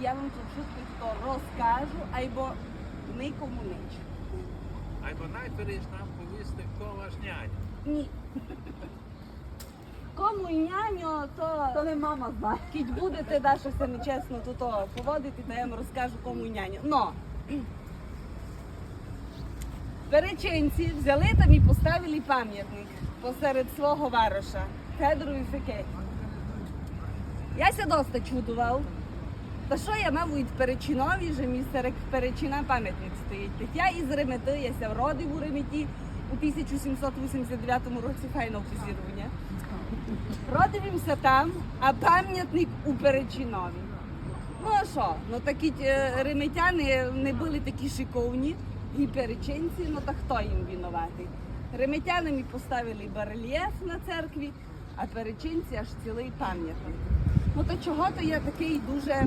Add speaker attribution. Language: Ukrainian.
Speaker 1: я вам тут швидко розкажу, або нікому нічого.
Speaker 2: Або найперш нам повісти кола ж нянь.
Speaker 1: Ні. Кому й няню, то,
Speaker 3: То не мама знає.
Speaker 1: кіть будете да, щось нечесно тут поводити, то я вам розкажу кому няню. Но перечинці взяли там і поставили пам'ятник посеред свого вароша Федору і Фекеті. Я ся доста чудував. Та що я мав від Перечинові, що мій Перечина пам'ятник стоїть. Так я із Ремети, я ся вродив у Реметі у 1789 році файно позірування. Родився там, а пам'ятник у Перечинові. Ну а що? Ну такі е, реметяни не були такі шиковні і перечинці, ну та хто їм винуватий? Реметянами поставили барельєф на церкві, а перечинці аж цілий пам'ятник. Ну то чого то я такий дуже